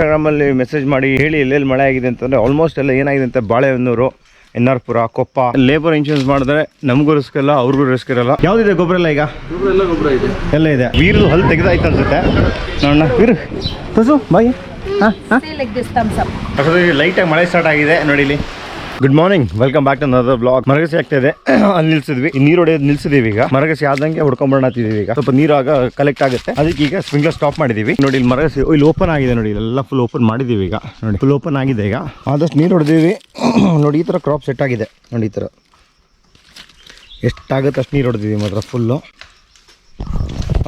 ಇನ್ಸ್ಟಾಗ್ರಾಮಲ್ಲಿ ಮೆಸೇಜ್ ಮಾಡಿ ಹೇಳಿ ಎಲ್ಲೆಲ್ಲಿ ಮಳೆ ಆಗಿದೆ ಅಂತಂದರೆ ಆಲ್ಮೋಸ್ಟ್ ಎಲ್ಲ ಏನಾಗಿದೆ ಅಂತ ಬಾಳೆಹೊನ್ನೂರು ಎನ್ ಆರ್ ಪುರ ಕೊಪ್ಪ. ಲೇಬರ್ ಇನ್ಶೂರೆನ್ಸ್ ಮಾಡಿದ್ರೆ ನಮಗೂ ರಿಸ್ಕ್ ಇಲ್ಲ ಅವ್ರಿಗೂ ರಿಸ್ಕ್ ಇರಲ್ಲ. ಯಾವ್ದಿದೆ ಗೊಬ್ಬರ ಎಲ್ಲ ಈಗ? ಗೊಬ್ಬರ ಇದೆ. ಎಲ್ಲ ಇದೆ. ವೀರ್ದು ಹಲ್ ತೆಗೆದಾಯ್ತು ಅನ್ಸುತ್ತೆ. ನೋಡೋಣ. ವೀರ್. ತಸು ಬಾಯಿ. ಹಾಂ ಹಾಂ. Like this thumbs up. ಲೈಟಾಗಿ ಮಳೆ ಸ್ಟಾರ್ಟ್ ಆಗಿದೆ ನೋಡಿ ಇಲ್ಲಿ. Good morning welcome back to another blog ಮರಗಸಿ ಆಗ್ತಾ ಇದೆ. ಅಲ್ಲಿ ನಿಲ್ಸಿದ್ವಿ. ನೀರು ಹೊಡೆಯೋದು ನಿಲ್ಸಿದೀವಿ ಈಗ. ಮರಗಸಿ ಆದಂಗೆ ಹುಡ್ಕೊಂಡ್ಬರ್ಣತ್ತಿದೀವಿ ಈಗ. ಸ್ವಲ್ಪ ನೀರು ಆಗ ಕಲೆಕ್ಟ್ ಆಗುತ್ತೆ. ಅದಕ್ಕೆ ಈಗ ಸ್ಪ್ರಿಂಕ್ಲರ್ ಸ್ಟಾಪ್ ಮಾಡಿದೀವಿ. ನೋಡಿ, ಇಲ್ಲಿ ಮರಗಸಿ ಇಲ್ಲಿ ಓಪನ್ ಆಗಿದೆ ನೋಡಿ. ಎಲ್ಲ ಫುಲ್ ಓಪನ್ ಮಾಡಿದೀವಿ ಈಗ. ನೋಡಿ ಫುಲ್ ಓಪನ್ ಆಗಿದೆ ಈಗ. ಆದಷ್ಟು ನೀರು ಹೊಡೆದೀವಿ. ನೋಡಿ, ಈ ಥರ ಕ್ರಾಪ್ ಸೆಟ್ ಆಗಿದೆ. ನೋಡಿ, ಈ ಥರ ಎಷ್ಟಾಗುತ್ತೆ ಅಷ್ಟು ನೀರು ಹೊಡೆದೀವಿ ಮಾತ್ರ ಫುಲ್ಲು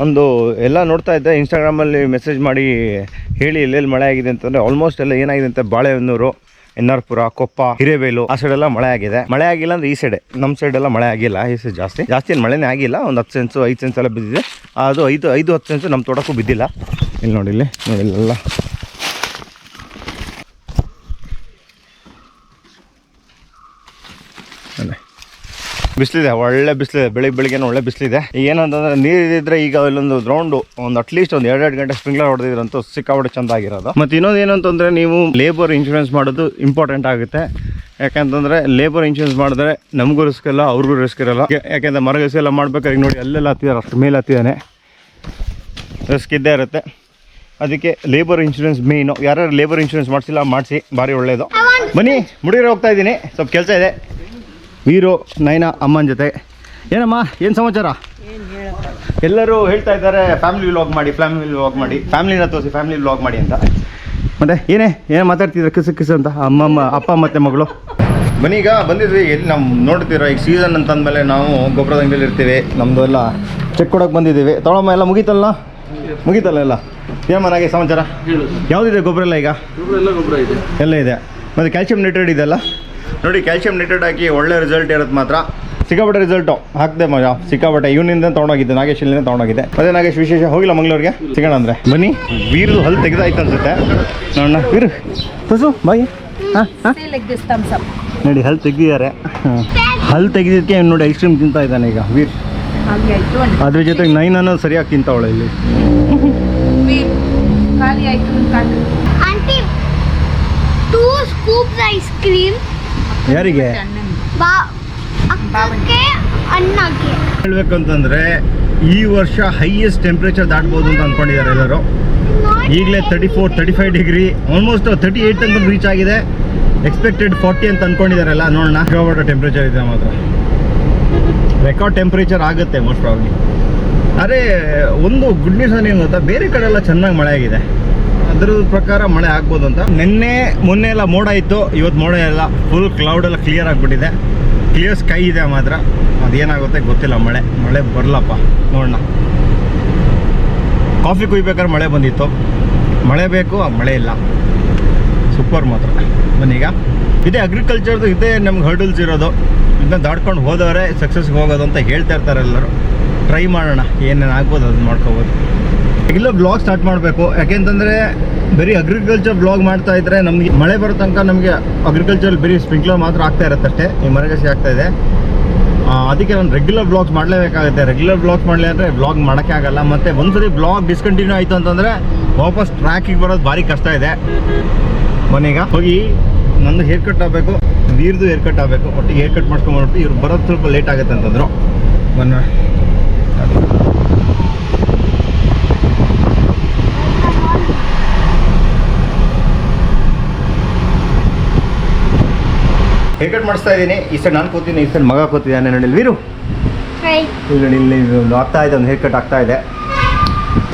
ಒಂದು ಎಲ್ಲ ನೋಡ್ತಾ ಇದ್ದೆ. ಇನ್ಸ್ಟಾಗ್ರಾಮಲ್ಲಿ ಮೆಸೇಜ್ ಮಾಡಿ ಹೇಳಿ, ಎಲ್ಲೆಲ್ಲಿ ಮಳೆ ಆಗಿದೆ ಅಂತಂದರೆ ಆಲ್ಮೋಸ್ಟ್ ಎಲ್ಲ ಏನಾಗಿದೆ ಅಂತ ಬಾಳೆಹೊನ್ನೂರು. ಎನ್ ಆರ್ ಪುರ ಕೊಪ್ಪ, ಹಿರೇಬೇಲು, ಆ ಸೈಡ್ ಎಲ್ಲ ಮಳೆ ಆಗಿದೆ. ಮಳೆ ಆಗಿಲ್ಲ ಅಂದ್ರೆ ಈ ಸೈಡ್ ನಮ್ಮ ಸೈಡ್ ಎಲ್ಲ ಮಳೆ ಆಗಿಲ್ಲ, ಈ ಸೈಡ್ ಜಾಸ್ತಿ. ಜಾಸ್ತಿ ಮಳೆನೇ ಆಗಿಲ್ಲ, ಒಂದು ಹತ್ತು ಸೆನ್ಸು ಐದು ಸೆನ್ಸ್ ಎಲ್ಲ ಬಿದ್ದಿದೆ. ಅದು ಐದು ಐದು, ಹತ್ತು ಸೆನ್ಸು ನಮ್ಮ ತೋಟಕ್ಕೂ ಬಿದ್ದಿಲ್ಲ. ಇಲ್ಲಿ ನೋಡಿ ಇಲ್ಲಿ, ನೋಡಿ ಬಿಸಿಲಿದೆ, ಒಳ್ಳೆ ಬಿಸಿಲಿದೆ, ಬೆಳಿಗ್ಗೆ ಬೆಳಿಗ್ಗೆ ಒಳ್ಳೆ ಬಿಸಿಲಿದೆ. ಏನಂತಂದ್ರೆ ನೀರಿದ್ರೆ ಈಗ ಇಲ್ಲೊಂದು ಗ್ರೌಂಡ್ ಒಂದು ಅಟ್ಲೀಸ್ಟ್ ಒಂದು ಎರಡೆರಡು ಗಂಟೆ ಸ್ಪ್ರಿಂಕ್ಲರ್ ಹೊಡೆದಿದ್ರಂತೂ ಸಿಕ್ಕಾಪಟ್ಟೆ ಚಂದ ಆಗಿರೋದು. ಮತ್ತು ಇನ್ನೊಂದು ಏನಂತಂದ್ರೆ ನೀವು ಲೇಬರ್ ಇನ್ಶೂರೆನ್ಸ್ ಮಾಡೋದು ಇಂಪಾರ್ಟೆಂಟ್ ಆಗುತ್ತೆ. ಯಾಕಂತಂದ್ರೆ ಲೇಬರ್ ಇನ್ಶೂರೆನ್ಸ್ ಮಾಡಿದ್ರೆ ನಮಗೂ ರಿಸ್ಕ್ ಇಲ್ಲ, ಅವ್ರಿಗೂ ರಿಸ್ಕ್ ಇರಲ್ಲ. ಯಾಕೆಂದ್ರೆ ಮರಗಸಿ ಎಲ್ಲ ಮಾಡ್ಬೇಕಾದ್ರೆ ನೋಡಿ ಅಲ್ಲೆಲ್ಲ ಹತ್ತಿದ್ದಾರೆ ಅಷ್ಟು ಮೇಲೆ ಹತ್ತಿದ್ದಾನೆ ರಿಸ್ಕ್ ಇದ್ದೇ ಇರುತ್ತೆ. ಅದಕ್ಕೆ ಲೇಬರ್ ಇನ್ಶೂರೆನ್ಸ್ ಮೇಯ್ನು ಯಾರ್ಯಾರು ಲೇಬರ್ ಇನ್ಶೂರೆನ್ಸ್ ಮಾಡಿಸಿಲ್ಲ, ಮಾಡಿಸಿ, ಭಾರಿ ಒಳ್ಳೆಯದು ಬನ್ನಿ ಮುಡಿಗೆ ಹೋಗ್ತಾ ಇದ್ದೀನಿ. ಸ್ವಲ್ಪ ಕೆಲಸ ಇದೆ. ವೀರು ನೈನಾ ಅಮ್ಮನ ಜೊತೆ. ಏನಮ್ಮ ಏನು ಸಮಾಚಾರ? ಎಲ್ಲರೂ ಹೇಳ್ತಾ ಇದ್ದಾರೆ ಫ್ಯಾಮಿಲಿ ವ್ಲಾಗ್ ಮಾಡಿ ಫ್ಯಾಮಿಲಿ ವ್ಲಾಗ್ ಮಾಡಿ. ಫ್ಯಾಮಿಲಿನ ತೋರಿಸಿ ಫ್ಯಾಮಿಲಿ ವ್ಲಾಗ್ ಮಾಡಿ ಅಂತ. ಮತ್ತೆ ಏನೇ ಏನು ಮಾತಾಡ್ತಿದ್ರೆ ಕಿಸು ಕಿಸು ಅಂತ? ಅಮ್ಮಮ್ಮ ಅಪ್ಪ ಮತ್ತೆ ಮಗಳು. ಬನ್ನಿ ಈಗ ಬಂದಿದ್ವಿ ಎಲ್ಲಿ ನಮ್ಮ ನೋಡ್ತೀರ ಈಗ ಸೀಸನ್ ಅಂತ ಅಂದಮೇಲೆ ನಾವು ಗೊಬ್ಬರದ ಅಂಗಡಿಯಲ್ಲಿ ಇರ್ತೀವಿ. ನಮ್ಮದು ಎಲ್ಲ ಚೆಕ್ ಕೊಡೋಕೆ ಬಂದಿದ್ದೀವಿ. ತೊಗೊಳಮ್ಮ ಎಲ್ಲ ಮುಗೀತಲ್ಲ ಮುಗೀತಲ್ಲ ಎಲ್ಲ? ಏನು ಮನೆಗೆ ಸಮಾಚಾರ? ಯಾವುದಿದೆ ಗೊಬ್ಬರ ಎಲ್ಲ ಈಗ? ಎಲ್ಲ ಗೊಬ್ಬರ ಇದೆ. ಎಲ್ಲ ಇದೆ. ಮತ್ತು ಕ್ಯಾಲ್ಸಿಯಂ ನೈಟ್ರೇಟ್ ಇದೆಲ್ಲ ನೋಡಿ ಕ್ಯಾಲ್ಶಿಯಂ ನೈಟ್ರೇಟ್ ಹಾಕಿ ಒಳ್ಳೆ ರಿಸಲ್ಟ್ ಇರೋದು ಮಾತ್ರ. ಸಿಕ್ಕಾಪಟ್ಟೆ ರಿಸಲ್ಟು ಹಾಕ್ದೆ ಮಜಾ. ಸಿಕ್ಕಾಪಟ್ಟೆ ಇವನಿಂದ ತೊಗೊಂಡೋಗಿದ್ದೆ ನಾಗೇಶ್ ಇಲ್ಲಿಂದ ತೊಗೊಂಡೋಗಿದ್ದೆ. ಅದೇ ನಾಗೇಶ್ ವಿಶೇಷ. ಹೋಗಿಲ್ಲ ಮಂಗಳೂರಿಗೆ? ಸಿಗೋಣ ಅಂದರೆ. ಬನ್ನಿ. ವೀರ್ದು ಹಲ್ ತೆಗೆದಾಯ್ತು ಅನ್ಸುತ್ತೆ. ನೋಡೋಣ. ವೀರು ತುಸು ಬಾಯಿ. ಹಾಂ ನೋಡಿ ಹಲ್ ತೆಗ್ದಿದ್ದಾರೆ. ಹಲ್ ತೆಗೆದಿದ್ದಕ್ಕೆ ಇವ್ನು ನೋಡಿ ಐಸ್ ಕ್ರೀಮ್ ತಿಂತಾ ಇದ್ದಾನೆ ಈಗ ವೀರ್. ಅದ್ರ ಜೊತೆಗೆ ನೈನನ್ನು ಸರಿಯಾಗಿ ತಿಂತಾವಳೆ ಇಲ್ಲಿ. ಐಸ್ ಕಾಣ್ತು. ಯಾರಿಗೆ? ಹೇಳ್ಬೇಕಂತಂದ್ರೆ ಈ ವರ್ಷ ಹೈಯೆಸ್ಟ್ ಟೆಂಪ್ರೇಚರ್ ದಾಟ್ಬೋದು ಅಂತ ಅನ್ಕೊಂಡಿದ್ದಾರೆ ಎಲ್ಲರೂ. ಈಗಲೇ thirty four thirty five degree almost thirty eight ಅಂತ ರೀಚ್ ಆಗಿದೆ. ಎಕ್ಸ್ಪೆಕ್ಟೆಡ್ ಫಾರ್ಟಿ ಅಂತ ಅನ್ಕೊಂಡಿದ್ದಾರಲ್ಲ ನೋಡೋಣ. ಸಿಕ್ಕಾಪಟ್ಟೆ ಟೆಂಪ್ರೇಚರ್ ಇದೆ ಮಾತ್ರ. ರೆಕಾರ್ಡ್ ಟೆಂಪ್ರೇಚರ್ ಆಗುತ್ತೆ ಮೋಸ್ಟ್ ಪ್ರಾಬ್ಲಿ ಅರೆ ಒಂದು ಗುಡ್ ನ್ಯೂಸ್ ಏನು ಗೊತ್ತಾ? ಬೇರೆ ಕಡೆ ಎಲ್ಲ ಚೆನ್ನಾಗಿ ಮಳೆ ಆಗಿದೆ. ಅದ್ರ ಪ್ರಕಾರ ಮಳೆ ಆಗ್ಬೋದು ಅಂತ ನಿನ್ನೆ, ಮೊನ್ನೆ ಎಲ್ಲ ಮೋಡ ಇತ್ತು ಇವತ್ತು ಮೋಡ ಎಲ್ಲ ಫುಲ್ ಕ್ಲೌಡ್ ಎಲ್ಲ ಕ್ಲಿಯರ್ ಆಗಿಬಿಟ್ಟಿದೆ. ಕ್ಲಿಯರ್ ಸ್ಕೈ ಇದೆ ಮಾತ್ರ. ಅದೇನಾಗುತ್ತೆ ಗೊತ್ತಿಲ್ಲ ಮಳೆ. ಮಳೆ ಬರಲಪ್ಪ, ನೋಡೋಣ. ಕಾಫಿ ಕುಯ್ಬೇಕಾದ್ರೆ ಮಳೆ ಬಂದಿತ್ತು. ಮಳೆ ಬೇಕು ಮಳೆ ಇಲ್ಲ. ಸೂಪರ್ ಮಾತ್ರ. ಬನ್ನೀಗ ಇದೇ ಅಗ್ರಿಕಲ್ಚರ್ದು ಇದೇ ನಮ್ಗೆ ಹರ್ಡಲ್ಸ್ ಇರೋದು. ಇದನ್ನ ದಾಟ್ಕೊಂಡು ಹೋದವರೇ ಸಕ್ಸಸ್ಗೆ ಹೋಗೋದು ಅಂತ ಹೇಳ್ತಾ ಇರ್ತಾರೆ ಎಲ್ಲರೂ. ಟ್ರೈ ಮಾಡೋಣ. ಏನೇನು ಆಗ್ಬೋದು ಅದನ್ನ ಮಾಡ್ಕೋಬೋದು ಇಲ್ಲ ಬ್ಲಾಗ್ ಸ್ಟಾರ್ಟ್ ಮಾಡಬೇಕು. ಯಾಕೆಂತಂದ್ರೆ, ಬರೀ ಅಗ್ರಿಕಲ್ಚರ್ ಬ್ಲಾಗ್ ಮಾಡ್ತಾ ಇದ್ರೆ ನಮಗೆ ಮಳೆ ಬರೋ ತನಕ ನಮಗೆ ಅಗ್ರಿಕಲ್ಚರ್ ಬರೀ ಸ್ಪ್ರಿಂಕ್ಲರ್ ಮಾತ್ರ ಆಗ್ತಾ ಇರುತ್ತೆ ಅಷ್ಟೇ. ಈ ಮರಗಸಿ ಆಗ್ತಾ ಇದೆ. ಅದಕ್ಕೆ ನಾನು ರೆಗ್ಯುಲರ್ ಬ್ಲಾಗ್ ಮಾಡಲೇಬೇಕಾಗುತ್ತೆ. ರೆಗ್ಯುಲರ್ ಬ್ಲಾಗ್ಸ್ ಮಾಡಲಿ ಅಂದರೆ ಬ್ಲಾಗ್ ಮಾಡೋಕ್ಕೆ ಆಗಲ್ಲ. ಮತ್ತು ಒಂದ್ಸರಿ ಬ್ಲಾಗ್ ಡಿಸ್ಕಂಟಿನ್ಯೂ ಆಯಿತು ಅಂತಂದರೆ ವಾಪಸ್ ಟ್ರ್ಯಾಕಿಗೆ ಬರೋದು ಭಾರಿ ಕಷ್ಟ ಇದೆ. ಮನೆಗ ಹೋಗಿ, ನಂದು ಹೇರ್ ಕಟ್ ಆಗಬೇಕು. ವೀರ್ದು ಹೇರ್ ಕಟ್ ಆಗಬೇಕು. ಒಟ್ಟಿಗೆ ಹೇರ್ ಕಟ್ ಮಾಡ್ಕೊಂಡ್ಬಿಟ್ಟು ಇವ್ರು ಬರೋದು ಸ್ವಲ್ಪ ಲೇಟ್ ಆಗುತ್ತೆ ಅಂತಂದರು. ಬನ್ನ. ಹೇರ್ ಕಟ್ ಮಾಡಿಸ್ತಾ ಇದ್ದೀನಿ ಈ ಸೈಡ್ ನಾನು ಕೂತೀನಿ ಈ ಸೈಡ್ ಮಗ ಕೂತಿದ್ದಾನೆ ನೋಡಿ ಇಲ್ಲಿ ವೀರು? ಇಲ್ಲಿ ನೋಡಿ ಇಲ್ಲಿ ಒಂದು ಆಗ್ತಾ ಇದೆ ಒಂದು ಹೇರ್ ಕಟ್ ಆಗ್ತಾ ಇದೆ.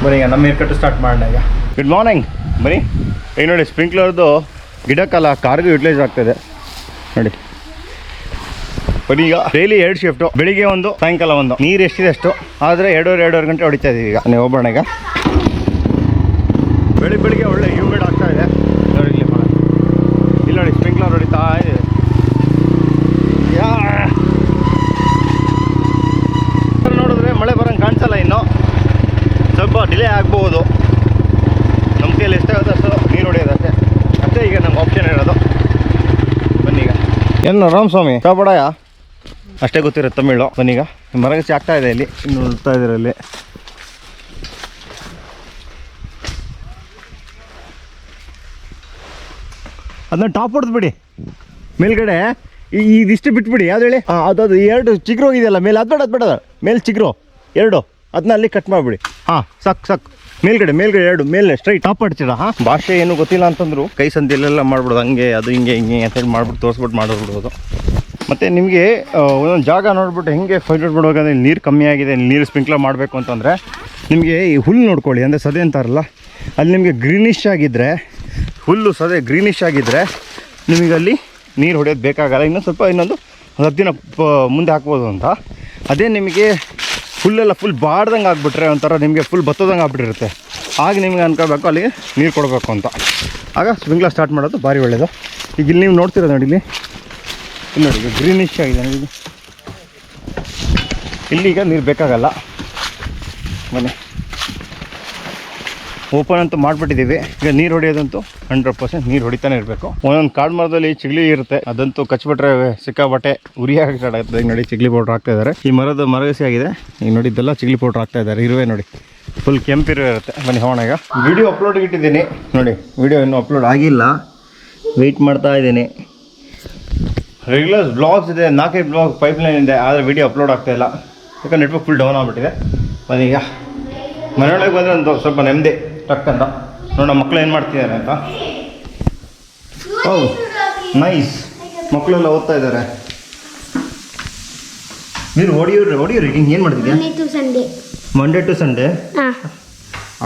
ಬನ್ನಿ ಈಗ ನಮ್ಮ ಹೇರ್ ಕಟ್ ಸ್ಟಾರ್ಟ್ ಮಾಡೋಣ ಈಗ. ಗುಡ್ ಮಾರ್ನಿಂಗ್ ಬನ್ನಿ. ಈಗ ನೋಡಿ ಸ್ಪ್ರಿಂಕ್ಲರ್ದು ಗಿಡಕ್ಕಲ್ಲ ಕಾರ್ಗೂ ಯೂಟಿಲೈಸ್ ಆಗ್ತಾಯಿದೆ ನೋಡಿ. ಬನ್ನಿ ಈಗ ಡೈಲಿ ಎರಡು ಶಿಫ್ಟು ಬೆಳಿಗ್ಗೆ ಒಂದು ಸಾಯಂಕಾಲ ಒಂದು. ನೀರು ಎಷ್ಟಿದೆ ಅಷ್ಟು? ಆದರೆ ಎರಡೂವರೆ ಎರಡೂವರೆ ಗಂಟೆ ಹೊಡಿತಾ ಇದ್ದೀವಿ ಈಗ. ನೀವು ಹೋಗೋಣ ಈಗ ಬೆಳಿಗ್ಗೆ ಬೆಳಿಗ್ಗೆ ಒಳ್ಳೆ ಹ್ಯೂಮಿಡ್ ಆಗ್ತಾ ಇದೆ ನೋಡಿ ಇಲ್ಲಿ ಮಳೆ ಇಲ್ಲಿ ನೋಡಿ ಸ್ಪ್ರಿಂಕ್ಲರ್ ಹೊಡಿತಾ ಇದೆ ಯಾ ನೋಡಿದ್ರೆ ಮಳೆ ಬರೋಂಗೆ ಕಾಣಿಸಲ್ಲ ಇನ್ನು ಸ್ವಲ್ಪ ಡಿಲೇ ಆಗ್ಬೋದು. ನಮ್ಮ ಕೈಯಲ್ಲಿ ಎಷ್ಟಾಗುತ್ತೆ ಅಷ್ಟು ನೀರು ಹೊಡೆಯೋದಷ್ಟೇ ಅಷ್ಟೇ. ಈಗ ನಮ್ಗೆ ಆಪ್ಷನ್ ಇರೋದು. ಬನ್ನಿ ಈಗ. ಏನು ರಾಮಸ್ವಾಮಿ? ಕಾಪಾಡ ಅಷ್ಟೇ ಗೊತ್ತಿರುತ್ತೆ ತಮಿಳು. ಬನ್ನೀಗ ಮರಗಚ್ಚಿ ಆಗ್ತಾ ಇದೆ ಇಲ್ಲಿ. ಇನ್ನು ನೋಡ್ತಾ ಇದ್ದೀರ ಇಲ್ಲಿ ಅದನ್ನ ಟಾಪ್ ಹೊಡೆದ್ಬಿಡಿ ಮೇಲ್ಗಡೆ ಈ ಇದಿಷ್ಟು ಬಿಟ್ಬಿಡಿ. ಯಾವ್ದು ಹೇಳಿ? ಹಾಂ ಅದು ಅದು ಎರಡು ಚಿಗ್ರು ಹೋಗಿದೆಯಲ್ಲ ಮೇಲೆ ಅದ್ಬೇಡ ಅದ್ಬೇಡ ಅದು ಬೇಡ. ಮೇಲೆ ಚಿಗ್ರು. ಎರಡು. ಅದನ್ನ ಅಲ್ಲಿ ಕಟ್ ಮಾಡ್ಬಿಡಿ. ಹಾಂ ಸಕ್ ಸಾಕು. ಮೇಲ್ಗಡೆ ಮೇಲ್ಗಡೆ ಎರಡು ಮೇಲೆ ಸ್ಟ್ರೈಟ್ ಟಾಪ್ ಹೊಡ್ತೀರಾ ಹಾಂ. ಭಾಷೆ ಏನು ಗೊತ್ತಿಲ್ಲ ಅಂತಂದ್ರು ಕೈ ಸಂದಿಲೆಲ್ಲ ಮಾಡ್ಬಿಡೋದು ಹಂಗೆ ಅದು ಹಿಂಗೆ ಹಿಂಗೆ ಅಂತೇಳಿ ಮಾಡ್ಬಿಟ್ಟು ತೋರಿಸ್ಬಿಟ್ಟು ಮಾಡಿಬಿಡೋದು ಮತ್ತು ನಿಮಗೆ ಒಂದೊಂದು ಜಾಗ ನೋಡ್ಬಿಟ್ಟು ಹೆಂಗೆ ಫೈಟ್ ಇಲ್ಲಿ ನೀರು ಕಮ್ಮಿ ಆಗಿದೆ ನೀರು ಸ್ಪ್ರಿಂಕ್ಲರ್ ಮಾಡಬೇಕು ಅಂತಂದರೆ ನಿಮಗೆ ಈ ಹುಲ್ಲು ನೋಡ್ಕೊಳ್ಳಿ ಅಂದರೆ ಸದೆ ಅಂತಾರಲ್ಲ ಅಲ್ಲಿ ನಿಮಗೆ ಗ್ರೀನಿಶ್ ಆಗಿದ್ದರೆ ಹುಲ್ಲು ಸದೆ ಗ್ರೀನಿಶ್ ಆಗಿದ್ದರೆ ನಿಮಗೆ ಅಲ್ಲಿ ನೀರು ಹೊಡೆಯೋದು ಬೇಕಾಗಲ್ಲ. ಇನ್ನೊಂದು ಸ್ವಲ್ಪ ಇನ್ನೊಂದು ಹತ್ತು ದಿನ ಮುಂದೆ ಹಾಕ್ಬೋದು ಅಂತ. ಅದೇ ನಿಮಗೆ ಫುಲ್ಲೆಲ್ಲ ಫುಲ್ ಬಾಡ್ದಂಗೆ ಆಗಿಬಿಟ್ರೆ ಒಂಥರ ನಿಮಗೆ ಫುಲ್ ಬತ್ತೋದಂಗೆ ಆಗ್ಬಿಟ್ಟಿರುತ್ತೆ. ಆಗ ನಿಮಗೆ ಅನ್ಕೋಬೇಕು, ಅಲ್ಲಿ ನೀರು ಕೊಡಬೇಕು ಅಂತ. ಆಗ ಸ್ಪ್ರಿಂಕ್ಲರ್ ಸ್ಟಾರ್ಟ್ ಮಾಡೋದು ಭಾರಿ ಒಳ್ಳೆಯದು ಈಗ ಇಲ್ಲಿ ನೀವು ನೋಡ್ತಿರೋದು ನೋಡಿ ಇಲ್ಲಿ. ನೋಡಿ ಈಗ ಗ್ರೀನಿಶ್ ಆಗಿದೆ ನೋಡಿ ಇಲ್ಲಿ ಈಗ ನೀರು ಬೇಕಾಗಲ್ಲ. ಬನ್ನಿ. ಓಪನ್ ಅಂತೂ ಮಾಡಿಬಿಟ್ಟಿದ್ದೀವಿ. ಈಗ ನೀರು ಹೊಡೆಯೋದಂತೂ ಹಂಡ್ರೆಡ್ ಪರ್ಸೆಂಟ್ ನೀರು ಹೊಡಿತಾನೆ ಇರಬೇಕು. ಒಂದೊಂದು ಕಾಡು ಮರದಲ್ಲಿ ಚಿಗ್ಲಿ ಇರುತ್ತೆ. ಅದಂತೂ ಕಚ್ಬಿಟ್ರೆ ಸಿಕ್ಕಾಬಟ್ಟೆ ಉರಿಯಾಗಿ ಈಗ ನೋಡಿ ಚಿಗ್ಲಿ ಪೌಡ್ರ್ ಹಾಕ್ತಾ ಇದ್ದಾರೆ. ಈ ಮರದ ಮರಗಸಿ ಆಗಿದೆ. ಈಗ ನೋಡಿ ಇದೆಲ್ಲ ಚಿಗ್ಲಿ ಪೌಡ್ರ್ ಆಗ್ತಾ ಇದ್ದಾರೆ. ಇರುವೆ ನೋಡಿ. ಫುಲ್ ಕೆಂಪಿರುವೆ ಇರುತ್ತೆ. ಬನ್ನಿ ಹೋಗೋಣ ಈಗ. ವಿಡಿಯೋ ಅಪ್ಲೋಡ್ ಇಟ್ಟಿದ್ದೀನಿ. ನೋಡಿ ವಿಡಿಯೋ ಇನ್ನೂ ಅಪ್ಲೋಡ್ ಆಗಿಲ್ಲ. ವೆಯ್ಟ್ ಮಾಡ್ತಾ ಇದ್ದೀನಿ. ರೆಗ್ಯುಲರ್ ಬ್ಲಾಗ್ಸ್ ಇದೆ. ನಾಲ್ಕೈದು ಬ್ಲಾಗ್ ಪೈಪ್ಲೈನ್ ಇದೆ. ಆದರೆ ವಿಡಿಯೋ ಅಪ್ಲೋಡ್ ಆಗ್ತಾ ಇಲ್ಲ. ಯಾಕಂದ್ರೆ ನೆಟ್ವರ್ಕ್ ಫುಲ್ ಡೌನ್ ಆಗಿಬಿಟ್ಟಿದೆ. ಬನ್ನಿ ಈಗ. ಮನೆಯೊಳಗೆ ಬಂದರೆ ಒಂದು ಸ್ವಲ್ಪ ನೆಮ್ಮದಿ. ಟಕ್ ಅಂತ ನೋಡ ಮಕ್ಕಳು ಏನು ಮಾಡ್ತಿದ್ದಾರೆ ಅಂತ? ಹೌದು. ನೈಸ್. ಮಕ್ಕಳೆಲ್ಲ ಓದ್ತಾ ಇದ್ದಾರೆ. ನೀರು ಹೊಡಿಯೋರು ಹೊಡಿಯೋರಿ ಹಿಂಗೆ ಏನು ಮಾಡ್ತಿದ್ಯಾ? ಮಂಡೇ ಟು ಸಂಡೇ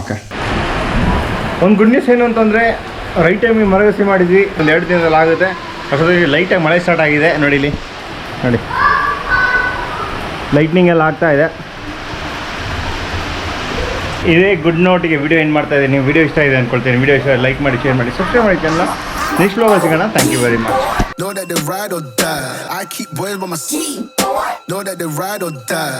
ಓಕೆ ಒಂದು ಗುಡ್ ನ್ಯೂಸ್ ಏನು ಅಂತಂದರೆ ರೈಟ್ ಟೈಮಿಗೆ ಮರಗಸಿ ಮಾಡಿದ್ವಿ. ಒಂದು ಎರಡು ದಿನದಲ್ಲಿ ಆಗುತ್ತೆ. ಅಷ್ಟೊತ್ತಿಗೆ ಲೈಟಾಗಿ ಮಳೆ ಸ್ಟಾರ್ಟ್ ಆಗಿದೆ. ನೋಡಿ ಇಲ್ಲಿ. ನೋಡಿ. ಲೈಟ್ನಿಂಗ್ ಎಲ್ಲ ಆಗ್ತಾ ಇದೆ. ಇದೇ ಗುಡ್ ನೋಟಿಗೆ ವಿಡಿಯೋ ಏನು ಮಾಡ್ತಾ ಇದ್ದೀನಿ ವಿಡಿಯೋ ಇಷ್ಟ ಇದೆ ಅಂದ್ಕೊಳ್ತೀನಿ ವಿಡಿಯೋ ಇಷ್ಟ ಲೈಕ್ ಮಾಡಿ ಶೇರ್ ಮಾಡಿ ಸಬ್ಸ್ಕ್ರೈಬ್ ಮಾಡಿ ಚಾನಲ್ ನೆಕ್ಸ್ಟ್ ಬ್ಲಾಗ್ ಸಿಗೋಣ thank you very much Know that they ride or die. I keep boys by my side. Know that they ride or die.